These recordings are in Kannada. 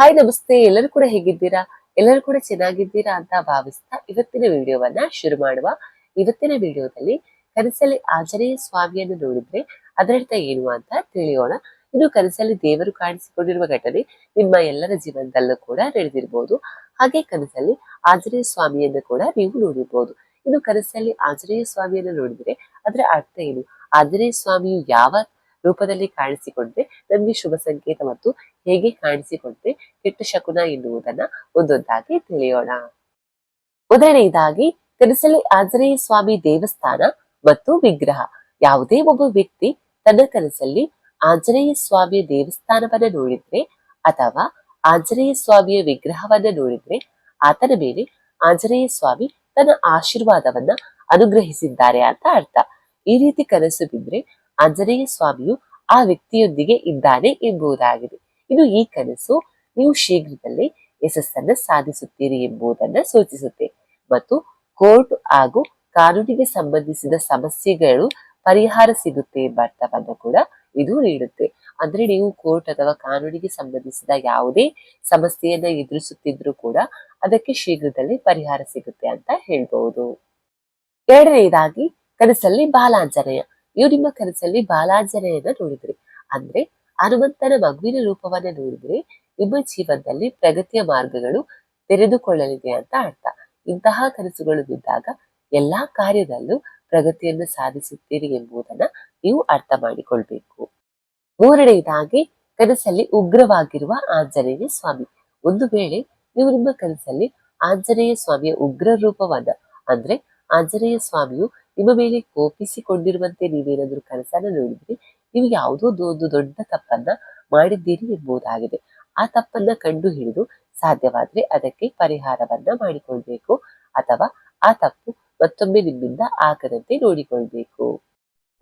ಹಾಯ್ ನಮಸ್ತೆ, ಎಲ್ಲರೂ ಕೂಡ ಹೇಗಿದ್ದೀರಾ? ಎಲ್ಲರೂ ಕೂಡ ಚೆನ್ನಾಗಿದ್ದೀರಾ ಅಂತ ಭಾವಿಸ್ತಾ ಇವತ್ತಿನ ವಿಡಿಯೋವನ್ನ ಶುರು ಮಾಡುವ. ಇವತ್ತಿನ ವಿಡಿಯೋದಲ್ಲಿ ಕನಸಲ್ಲಿ ಆಂಜನೇಯ ಸ್ವಾಮಿಯನ್ನು ನೋಡಿದ್ರೆ ಅದರರ್ಥ ಏನು ಅಂತ ತಿಳಿಯೋಣ. ಇದು ಕನಸಲ್ಲಿ ದೇವರು ಕಾಣಿಸಿಕೊಂಡಿರುವ ಘಟನೆ ನಿಮ್ಮ ಎಲ್ಲರ ಜೀವನದಲ್ಲೂ ಕೂಡ ನಡೆದಿರಬಹುದು ಹಾಗೆ ಕನಸಲ್ಲಿ ಆಂಜನೇಯ ಸ್ವಾಮಿಯನ್ನು ಕೂಡ ನೀವು ನೋಡಿರ್ಬೋದು. ಇನ್ನು ಕನಸಲ್ಲಿ ಆಂಜನೇಯ ಸ್ವಾಮಿಯನ್ನು ನೋಡಿದ್ರೆ ಅದರ ಅರ್ಥ ಏನು? ಆಂಜನೇಯ ಸ್ವಾಮಿಯು ಯಾವ ರೂಪದಲ್ಲಿ ಕಾಣಿಸಿಕೊಂಡ್ರೆ ನಮಗೆ ಶುಭ ಸಂಕೇತ ಮತ್ತು ಹೇಗೆ ಕಾಣಿಸಿಕೊಂಡ್ರೆ ಕೆಟ್ಟ ಶಕುನ ಎನ್ನುವುದನ್ನ ಒಂದೊಂದಾಗಿ ತಿಳಿಯೋಣ. ಉದಾಹರಣೆಯದಾಗಿ ಕನಸಲ್ಲಿ ಆಂಜನೇಯ ಸ್ವಾಮಿ ದೇವಸ್ಥಾನ ಮತ್ತು ವಿಗ್ರಹ. ಯಾವುದೇ ಒಬ್ಬ ವ್ಯಕ್ತಿ ತನ್ನ ಕನಸಲ್ಲಿ ಆಂಜನೇಯ ಸ್ವಾಮಿಯ ದೇವಸ್ಥಾನವನ್ನ ನೋಡಿದ್ರೆ ಅಥವಾ ಆಂಜನೇಯ ಸ್ವಾಮಿಯ ವಿಗ್ರಹವನ್ನ ನೋಡಿದ್ರೆ ಆತನ ಮೇಲೆ ಆಂಜನೇಯ ಸ್ವಾಮಿ ತನ್ನ ಆಶೀರ್ವಾದವನ್ನ ಅನುಗ್ರಹಿಸಿದ್ದಾರೆ ಅಂತ ಅರ್ಥ. ಈ ರೀತಿ ಕನಸು ಬಿದ್ರೆ ಆಂಜನೇಯ ಸ್ವಾಮಿಯು ಆ ವ್ಯಕ್ತಿಯೊಂದಿಗೆ ಇದ್ದಾನೆ ಎಂಬುದಾಗಿದೆ. ಇದು ಈ ಕನಸು ನೀವು ಶೀಘ್ರದಲ್ಲೇ ಯಶಸ್ಸನ್ನು ಸಾಧಿಸುತ್ತೀರಿ ಎಂಬುದನ್ನ ಸೂಚಿಸುತ್ತೆ. ಮತ್ತು ಕೋರ್ಟ್ ಹಾಗೂ ಕಾನೂನಿಗೆ ಸಂಬಂಧಿಸಿದ ಸಮಸ್ಯೆಗಳು ಪರಿಹಾರ ಸಿಗುತ್ತೆ ಎಂಬ ಅರ್ಥವನ್ನು ಕೂಡ ಇದು ನೀಡುತ್ತೆ. ಅಂದ್ರೆ ನೀವು ಕೋರ್ಟ್ ಅಥವಾ ಕಾನೂನಿಗೆ ಸಂಬಂಧಿಸಿದ ಯಾವುದೇ ಸಮಸ್ಯೆಯನ್ನ ಎದುರಿಸುತ್ತಿದ್ರು ಕೂಡ ಅದಕ್ಕೆ ಶೀಘ್ರದಲ್ಲಿ ಪರಿಹಾರ ಸಿಗುತ್ತೆ ಅಂತ ಹೇಳ್ಬಹುದು ಎರಡನೇದಾಗಿ ಕನಸಲ್ಲಿ ಬಾಲಾಂಜನೇಯ. ನೀವು ನಿಮ್ಮ ಕನಸಲ್ಲಿ ಬಾಲಾಂಜನೇಯನ ನೋಡಿದ್ರಿ. ಅಂದ್ರೆ ಹನುಮಂತನ ಮಗುವಿನ ರೂಪವನ್ನ ನೋಡಿದ್ರೆ ನಿಮ್ಮ ಜೀವನದಲ್ಲಿ ಪ್ರಗತಿಯ ಮಾರ್ಗಗಳು ತೆರೆದುಕೊಳ್ಳಲಿದೆ ಅಂತ ಅರ್ಥ. ಇಂತಹ ಕನಸುಗಳು ಬಿದ್ದಾಗ ಎಲ್ಲಾ ಕಾರ್ಯದಲ್ಲೂ ಪ್ರಗತಿಯನ್ನು ಸಾಧಿಸುತ್ತೀರಿ ಎಂಬುದನ್ನ ನೀವು ಅರ್ಥ ಮಾಡಿಕೊಳ್ಬೇಕು. ಮೂರನೆಯದಾಗಿ ಕನಸಲ್ಲಿ ಉಗ್ರವಾಗಿರುವ ಆಂಜನೇಯ ಸ್ವಾಮಿ. ಒಂದು ವೇಳೆ ನೀವು ನಿಮ್ಮ ಕನಸಲ್ಲಿ ಆಂಜನೇಯ ಸ್ವಾಮಿಯ ಉಗ್ರ ರೂಪವಾದ ಅಂದ್ರೆ ಆಂಜನೇಯ ಸ್ವಾಮಿಯು ನಿಮ್ಮ ಮೇಲೆ ಕೋಪಿಸಿಕೊಂಡಿರುವಂತೆ ನೀವೇನಾದರೂ ಕನಸನ್ನ ನೋಡಿದ್ರೆ ನೀವು ಯಾವುದೋ ಒಂದು ದೊಡ್ಡ ತಪ್ಪನ್ನ ಮಾಡಿದ್ದೀರಿ ಎಂಬುದಾಗಿದೆ. ಆ ತಪ್ಪನ್ನ ಕಂಡು ಹಿಡಿದು ಸಾಧ್ಯವಾದ್ರೆ ಅದಕ್ಕೆ ಪರಿಹಾರವನ್ನ ಮಾಡಿಕೊಳ್ಬೇಕು ಅಥವಾ ಆ ತಪ್ಪು ಮತ್ತೊಮ್ಮೆ ನಿಮ್ಮಿಂದ ಆಗದಂತೆ ನೋಡಿಕೊಳ್ಬೇಕು.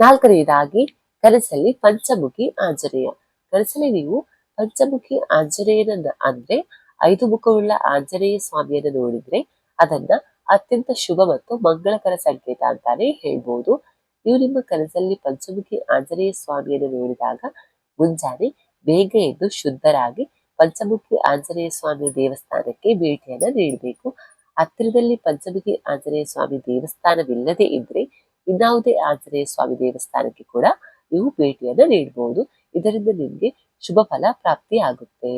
ನಾಲ್ಕನೆಯದಾಗಿ ಕನಸಲ್ಲಿ ಪಂಚಮುಖಿ ಆಂಜನೇಯ. ಕನಸಲ್ಲಿ ನೀವು ಪಂಚಮುಖಿ ಆಂಜನೇಯನನ್ನ ಅಂದ್ರೆ ಐದು ಮುಖವುಳ್ಳ ಆಂಜನೇಯ ಸ್ವಾಮಿಯನ್ನ ನೋಡಿದ್ರೆ ಅದನ್ನ ಅತ್ಯಂತ ಶುಭ ಮತ್ತು ಮಂಗಳಕರ ಸಂಕೇತ ಅಂತಾನೆ ಹೇಳ್ಬೋದು. ನೀವು ನಿಮ್ಮ ಕನಸಲ್ಲಿ ಪಂಚಮುಖಿ ಆಂಜನೇಯ ಸ್ವಾಮಿಯನ್ನು ನೋಡಿದಾಗ ಮುಂಜಾನೆ ಬೇಗ ಎದ್ದು ಶುದ್ಧರಾಗಿ ಪಂಚಮುಖಿ ಆಂಜನೇಯ ಸ್ವಾಮಿ ದೇವಸ್ಥಾನಕ್ಕೆ ಭೇಟಿಯನ್ನ ನೀಡಬೇಕು. ಹತ್ತಿರದಲ್ಲಿ ಪಂಚಮುಖಿ ಆಂಜನೇಯ ಸ್ವಾಮಿ ದೇವಸ್ಥಾನವಿಲ್ಲದೆ ಇದ್ರೆ ಇನ್ನಾವುದೇ ಆಂಜನೇಯ ಸ್ವಾಮಿ ದೇವಸ್ಥಾನಕ್ಕೆ ಕೂಡ ನೀವು ಭೇಟಿಯನ್ನ ನೀಡಬಹುದು ಇದರಿಂದ ನಿಮಗೆ ಶುಭ ಫಲ ಪ್ರಾಪ್ತಿ ಆಗುತ್ತೆ